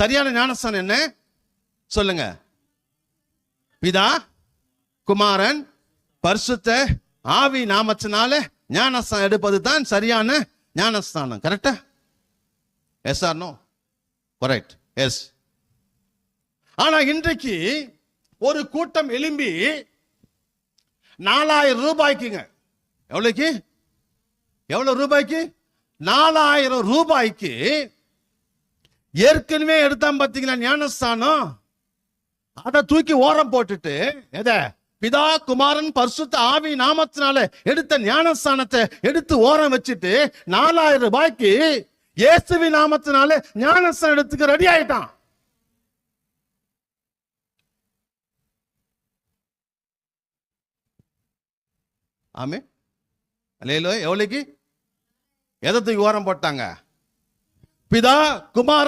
சரியான ஞானஸ்தானம் என்ன? சொல்லுங்க. பிதா குமாரன் பரிசுத்த ஆவி நாமத்தினால ஞானஸ்தானம் எடுப்பது தான் சரியான ஞானஸ்தானம். கரெக்டா yes or no correct yes ஆனா இன்றைக்கு ஒரு கூட்டம் எழும்பி நாலாயிரம் ரூபாய்க்குங்க. எவ்வளவுக்கு? எவ்வளவு ரூபாய்க்கு? நாலாயிரம் ரூபாய்க்கு ஏற்கனவே எடுத்தான் பார்த்தீங்களா ஞானஸ்தானம்? அதை தூக்கி ஓரம் போட்டுட்டு எதை? பிதா குமாரன் பரிசுத்த ஆவி நாமத்தினால எடுத்த ஞானஸ்தானத்தை எடுத்து ஓரம் வச்சுட்டு நாலாயிரம் ரூபாய்க்கு இயேசுவி நாமத்தினால ஞானஸ்தானம் எடுத்துக்க ரெடி ஆயிட்டான். ஆமே அல்லேலோ எவ்வளோக்கு எதை தூக்கி ஓரம் போட்டாங்க? பிதா குமார்